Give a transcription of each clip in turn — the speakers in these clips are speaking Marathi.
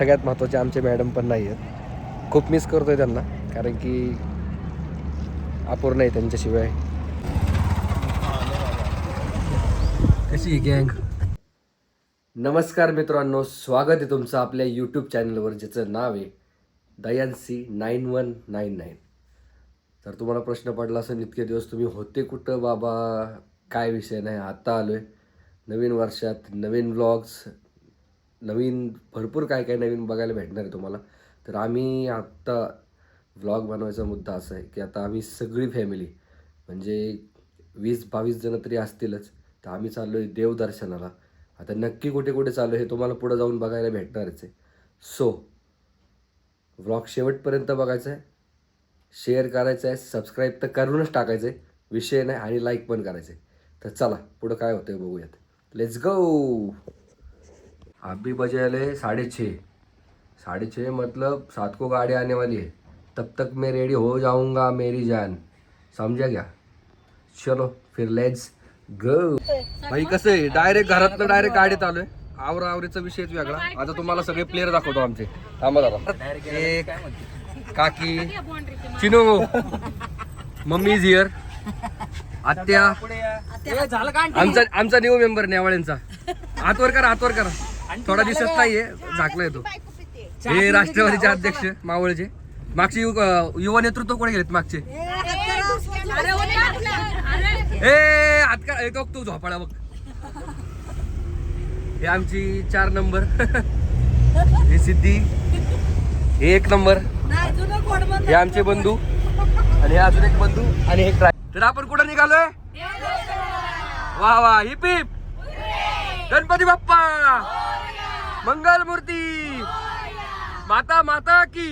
सगळ्यात महत्त्वाचे आमचे मॅडम पण नाही आहेत. खूप मिस करतोय त्यांना कारण की अपूर्ण आहे त्यांच्याशिवाय. कशी गँग नमस्कार मित्रांनो स्वागत आहे तुमचं आपल्या यूट्यूब चॅनलवर ज्याचं नाव आहे दयानसी नाईन वन नाईन नाईन. तर तुम्हाला प्रश्न पडला असेल इतके दिवस तुम्ही होते कुठं बाबा? काय विषय नाही आत्ता आलो आहे नवीन वर्षात नवीन व्लॉग्स नवीन भरपूर काय काय नवीन बघायला भेटणार आहे तुम्हाला. तर आम्ही आत्ता व्लॉग बनवायचा मुद्दा असा आहे की आता आम्ही सगळी फॅमिली म्हणजे वीस बावीस जणं तरी असतीलच तर आम्ही चाललो आहे देवदर्शनाला. आता नक्की कुठे कुठे चाललो हे तुम्हाला पुढं जाऊन बघायला भेटणारच आहे. सो व्लॉग शेवटपर्यंत बघायचा आहे शेअर करायचं आहे सबस्क्राईब तर करूनच टाकायचं आहे विषय नाही आणि लाईक पण करायचं आहे तर चला पुढं काय होतंय बघूयात. लेट्स गो अभी बजे वाले साढ़े छः साढ़े छः मतलब सात को गाड़ी आने वाली है। तब तक मैं रेडी हो जाऊंगा मेरी जान। समझा क्या? चलो फिर लेट्स गो भाई कसं? आहे डायरेक्ट घरातनं डायरेक्ट गाडीत आलोय आवरा आवरीचा विषयच वेगळा आता तुम्हाला सगळे प्लेयर दाखवतो आमचे. थांबा जरा. एक काकी चिनो मम्मी इज हिअर आत्या. आमचा आमचा न्यू मेंबर नेवाळ्यांचा. हातवर करा हातवर करा. थोडा दिसत नाहीये झाकला येतो. हे राष्ट्रवादीचे अध्यक्ष मावळचे मागचे यु- युवा नेतृत्व कोणी गेलेत मागचे? ए हात का एक तू झोपाळा बघ. हे आमची चार नंबर. हे सिद्धी. हे एक नंबर. हे आमचे बंधू. आणि हे अजून एक बंधू आणि हे ट्राय तर आपण कुठं निघालोय? वा वा हिप हिप. गणपती बाप्पा! मंगल मूर्ती. माता माता की.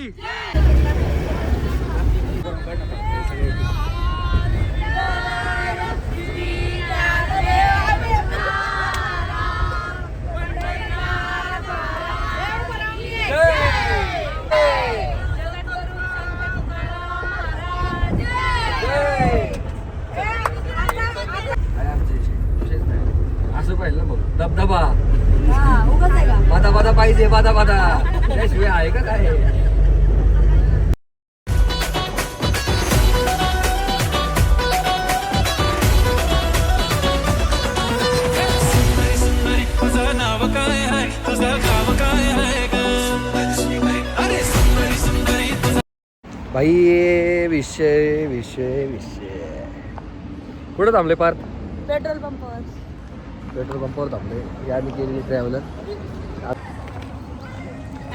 असं पाहिजे ना धबधबा. बाधा बाधा पाहिजे बाधा बाधा. त्याशिवाय आहे का काय? तुझं नाव काय आहे? तुझं गाव काय आहे ग? अरे सुंदरी सुंदरी तुझं बाई विषय विषय विषय. कुठं थांबले पार्थ? पेट्रोल पंपावर. पेट्रोल पंपावर थांबले. हे आम्ही केलेली ट्रॅव्हलर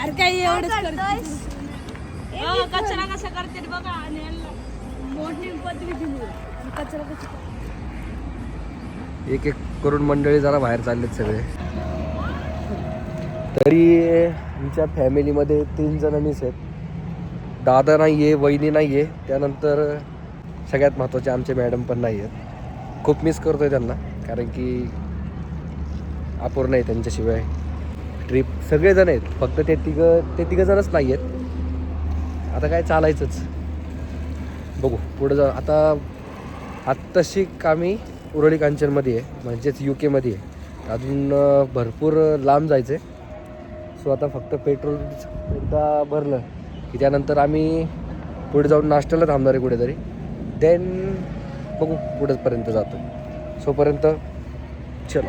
अरे काही एवढंच करतोस कचरा कसा करते बघा. आणि यांना मोठी पदवी दिली. कचरा एक एक करून मंडळी जरा बाहेर चाललेत सगळे. तरी आमच्या फॅमिलीमध्ये तीन जण मिस आहेत. दादा नाही आहे वहिनी नाही आहे त्यानंतर सगळ्यात महत्त्वाचे आमचे मॅडम पण नाही आहेत खूप मिस करतोय त्यांना कारण की अपूर्ण आहे त्यांच्याशिवाय. ट्रिप सगळेजण आहेत. फक्त ते तिघं ते तिघंजणच नाही आहेत आता काय चालायचंच. बघू पुढं जाऊ. आता आत्ताशी आम्ही उरळी कांचनमध्ये आहे. म्हणजेच यू केमध्ये आहे. अजून भरपूर लांब जायचं आहे सो आता फक्त पेट्रोल एकदा भरलं की त्यानंतर आम्ही पुढे जाऊन नाश्त्याला थांबणार आहे कुठेतरी. देन बघू पुढेपर्यंत जातो. सोपर्यंत चलो.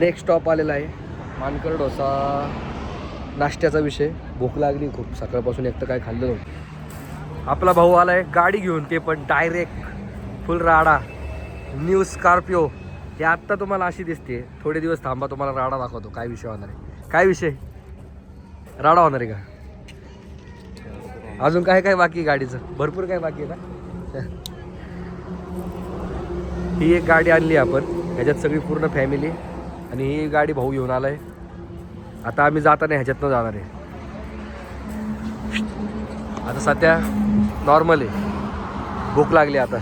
नेक्स्ट स्टॉप आलेला आहे. मानकर डोसा नाश्त्याचा विषय. भूक लागली खूप. सकाळपासून एक तर काय खाल्लं नव्हतं. आपला भाऊ आला आहे गाडी घेऊन ते पण डायरेक्ट फुल राडा. न्यू स्कॉर्पिओ हे आत्ता तुम्हाला अशी दिसते थोडे दिवस थांबा तुम्हाला राडा दाखवतो. काय विषय होणार आहे? काय विषय? राडा होणार आहे का? अजून काय काय बाकी गाडीचं? भरपूर काय बाकी आहे ना? ही एक गाडी आणली आपण. ह्याच्यात सगळी पूर्ण फॅमिली आणि ही गाडी भाऊ घेऊन आलाय. आता आम्ही जाताना ह्याच्यातनं जाणार आहे. आता सध्या नॉर्मल आहे. भूक लागली आता.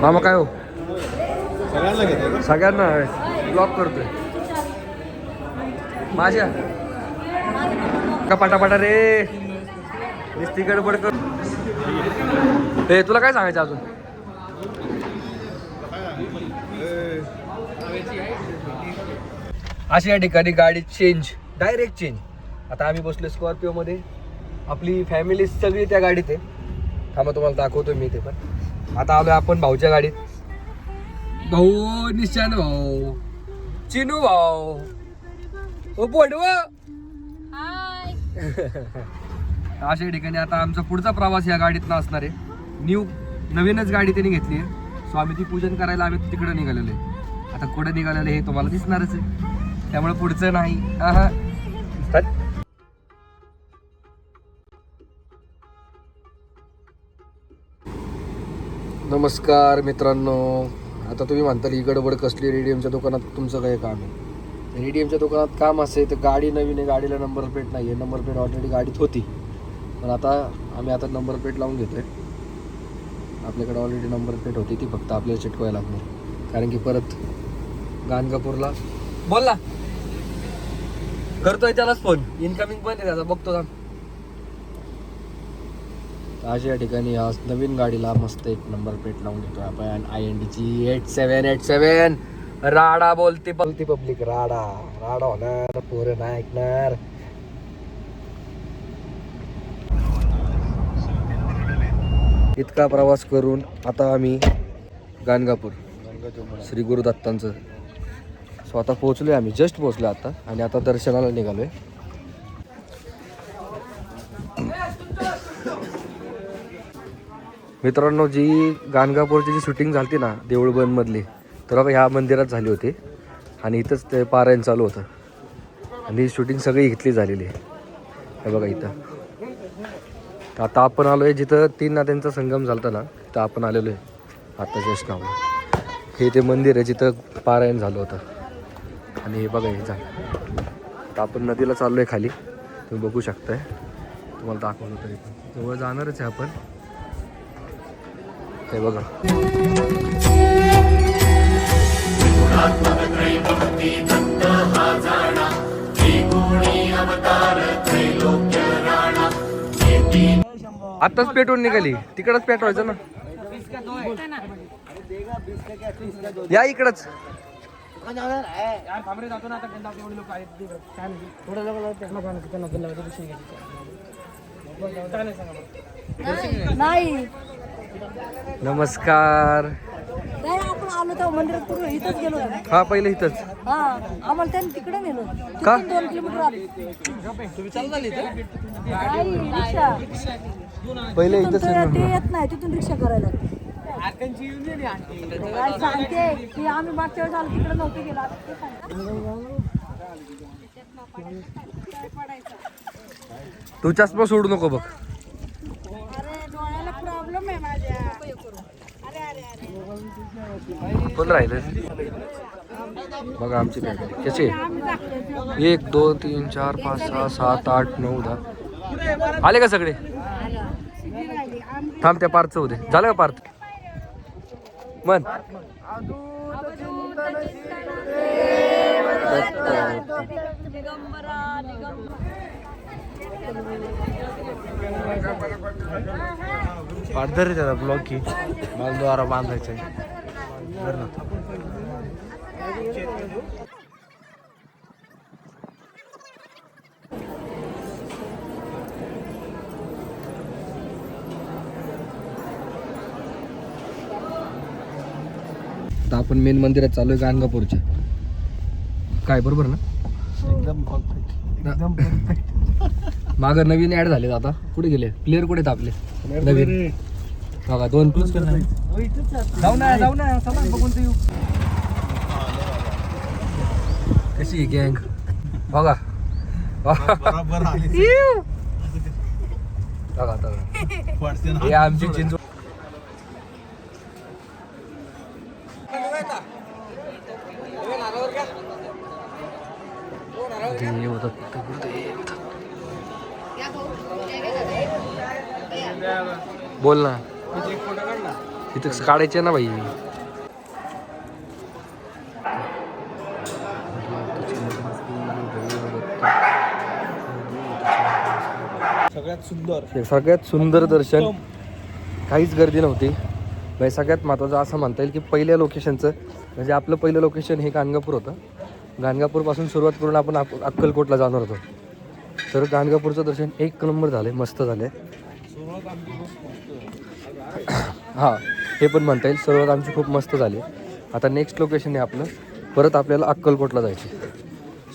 मामा काय हो? सगळ्यांना ब्लॉक करतोय. माझ्या? का पाटापाटा रे? नुसती गडबड कर. हे तुला काय सांगायचं अजून? अशी या ठिकाणी गाडी चेंज डायरेक्ट चेंज आता आम्ही बसलो स्कॉर्पिओमध्ये आपली फॅमिली सगळी त्या गाडीत आहे. थांबा तुम्हाला दाखवतो मी ते पण. आता आलोय आपण भाऊच्या गाडीत. भाऊ निशान भाऊ. चिनू भाऊ. ओ पोडव हाय. अशा ठिकाणी आता आमचा पुढचा प्रवास या गाडीतनं असणार आहे. न्यू नवीनच गाडी त्यांनी घेतली आहे. सो आम्ही ती पूजन करायला आम्ही तिकडे निघालेलो आहे. आता कुठं निघालेलं हे तुम्हाला दिसणारच आहे. त्यामुळे पुढचं नाही. नमस्कार मित्रांनो. आता तुम्ही म्हणताल ही गडबड कसली रेडियमच्या दुकानात तुमचं काय काम आहे? रेडियमच्या दुकानात काम असं आहे तर गाडी नवीन आहे गाडीला नंबर प्लेट नाही आहे. नंबर प्लेट ऑलरेडी गाडीत होती. पण आता आम्ही आता नंबर प्लेट लावून घेतो आहे आपल्याकडे ऑलरेडी नंबर प्लेट होती ती फक्त आपल्याला चिटकवायला लागणार. कारण की परत गाणगापूरला. बोल ना. करतोय त्यालाच फोन इनकमिंग पण आहे त्याचा. बघतो थांब. अशा या ठिकाणी आज नवीन गाडीला मस्त एक नंबर प्लेट लावून घेतो आपण. आय एन डीची एट सेवन एट सेवन राडा बोलते बोलते पब्लिक राडा. राडा होणार पोरं नाही ऐकणार. इतका प्रवास करून आता आम्ही गाणगापूर. श्री गुरुदत्तांचं. स्वतः आहे आम्ही. जस्ट पोहोचलो आता. आणि आता दर्शनाला निघालो आहे मित्रांनो जी गाणगापूरची जी शूटिंग झाली ना देऊळबंदमधली तर बघा ह्या मंदिरात झाली होती. आणि इथंच ते पारायण चालू होतं. आणि ही शूटिंग सगळी इथली झालेली आहे. हे बघा इथं. तर आता आपण आलो आहे जिथं तीन नात्यांचा संगम झाला ना तिथं आपण आलेलो आहे. आता जस्ट नाव हे ते मंदिर आहे जिथं पारायण झालं होतं. आणि हे बघा हे झालं. तर आपण नदीला चाललो आहे खाली. तुम्ही बघू शकताय. तुम्हाला दाखवलं तरी पण. जवळ जाणारच आहे आपण. हे बघा. आत्ताच पेटवून निघाली. तिकडच पेटवायचं ना. या इकडच. नाही. नमस्कार. नाही आपण आलो मंदिरात पूर्ण इथंच गेलो हा पहिले इथंच. हा आम्हाला त्यांनी तिकडे नेलं. का? तिथून दोन किलोमीटर आले. नाही, रिक्षा. पहिले तिथून इथंच ते. येत नाही तिथून रिक्षा करायला. काय सांगते की आम्ही मागच्या वेळेस आलो तिकडे नव्हते गेलो आता ते चष्मा सोडू नको बघ. अरे डोळ्याला प्रॉब्लेम आहे माझ्या. अरे अरे अरे. कोण राहिले? बघा आमची त्याचे एक दोन तीन चार पाच सहा सात आठ नऊ दहा. आले का सगळे? थांब त्या पार्थचं होते झालं का पार्थ मन. पाठदर त्याला ब्लॉक की. मला द्वारा बांधायचं आहे आता आपण मेन मंदिरात चालू आहे गाणगापूरच्या. काय बरोबर ना? एकदम माग नवीन ऍड झाले आता. कुठे गेले? प्लेअर कुठे आहेत आपले? नवीन. बघा दोन प्लस जाऊ ना जाऊ ना सामान बघून तर येऊ कशी गँग बघा. बरोबर आली. बघा बघा. हे आमची चिंचू बोल ना. इथं काढायचे ना भाई सगळ्यात सुंदर. हे सगळ्यात सुंदर दर्शन. काहीच गर्दी नव्हती. म्हणजे सगळ्यात महत्त्वाचं असं म्हणता येईल की पहिल्या लोकेशनचं म्हणजे आपलं पहिलं लोकेशन हे गाणगापूर होतं. गाणगापूरपासून सुरुवात करून आपण अक- अक्कलकोटला जाणार होतो. तर गाणगापूरचं दर्शन एक नंबर झालं मस्त झालं हां हे पण म्हणता येईल. सुरुवात आमची खूप मस्त झाली. आता नेक्स्ट लोकेशन आहे आपलं. परत आपल्याला अक्कलकोटला जायचे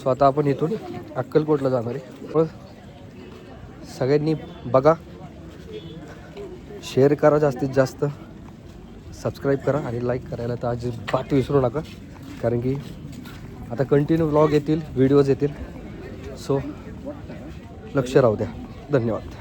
सो आता आपण इथून अक्कलकोटला जाणार आहे. मग सगळ्यांनी बघा. शेअर करा जास्तीत जास्त. सबस्क्राईब करा आणि लाईक करायला तर अजिबात विसरू नका. कारण की आता कंटिन्यू ब्लॉग येतील व्हिडिओज येतील. सो लक्ष राहू द्या. धन्यवाद.